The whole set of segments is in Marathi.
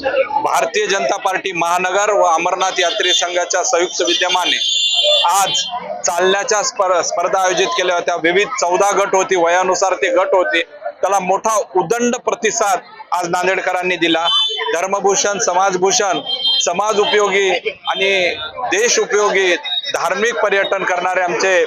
भारतीय जनता पार्टी महानगर व अमरनाथ यात्री संघाच्या संयुक्त विद्यमाने आज चालण्याच्या स्पर स्पर्धा आयोजित केल्या होत्या. विविध चौदा गट होती. वयानुसार ते गट होते. त्याला मोठा उदंड प्रतिसाद आज नांदेडकरांनी दिला. धर्मभूषण समाजभूषण समाज उपयोगी आणि देश उपयोगी धार्मिक पर्यटन करणारे आमचे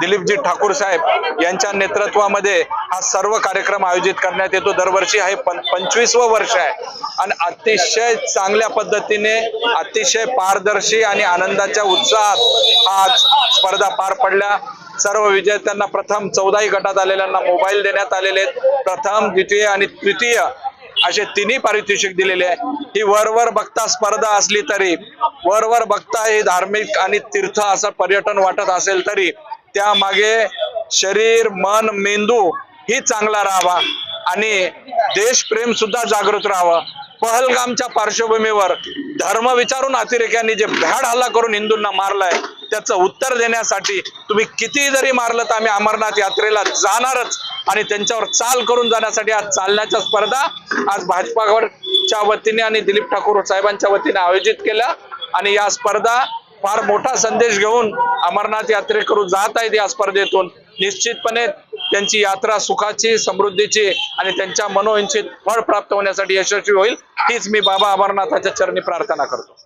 दिलीपजी ठाकूर साहेब यांच्या नेतृत्वामध्ये हा सर्व कार्यक्रम आयोजित करण्यात येतो. दरवर्षी हे पं पंचवीसवं वर्ष आहे. आणि अतिशय चांगल्या पद्धतीने अतिशय पारदर्शी आणि आनंदाच्या उत्साहात आज स्पर्धा पार पडल्या. सर्व विजेत्यांना प्रथम चौदाही गटात आलेल्यांना मोबाईल देण्यात आलेले आहेत. प्रथम द्वितीय आणि तृतीय असे तिन्ही पारितोषिक दिलेले आहे. ही वरवर बघता स्पर्धा असली तरी वरवर बघता ही धार्मिक आणि तीर्थ असं पर्यटन वाटत असेल तरी त्यामागे शरीर मन मेंदू ही चांगला राहावा आणि देशप्रेम सुद्धा जागृत राहावं. पहलगामच्या पार्श्वभूमीवर धर्म विचारून अतिरेक्यांनी जे भ्याड हल्ला करून हिंदूंना मारलाय त्याचं उत्तर देण्यासाठी तुम्ही किती जरी मारलं तर आम्ही अमरनाथ यात्रेला जाणारच आणि त्यांच्यावर चाल करून जाण्यासाठी आज चालण्याच्या स्पर्धा आज भाजपाच्या वतीने आणि दिलीप ठाकूर साहेबांच्या वतीने आयोजित केल्या आणि या स्पर्धा फार मोठा संदेश घेऊन अमरनाथ यात्रेकरू जात आहेत या स्पर्धेतून. निश्चितपणे त्यांची यात्रा सुखाची समृद्धीची आणि त्यांच्या मनोइच्छित फळ प्राप्त होण्यासाठी यशस्वी होईल. हीच मी बाबा अमरनाथाच्या चरणी प्रार्थना करतो.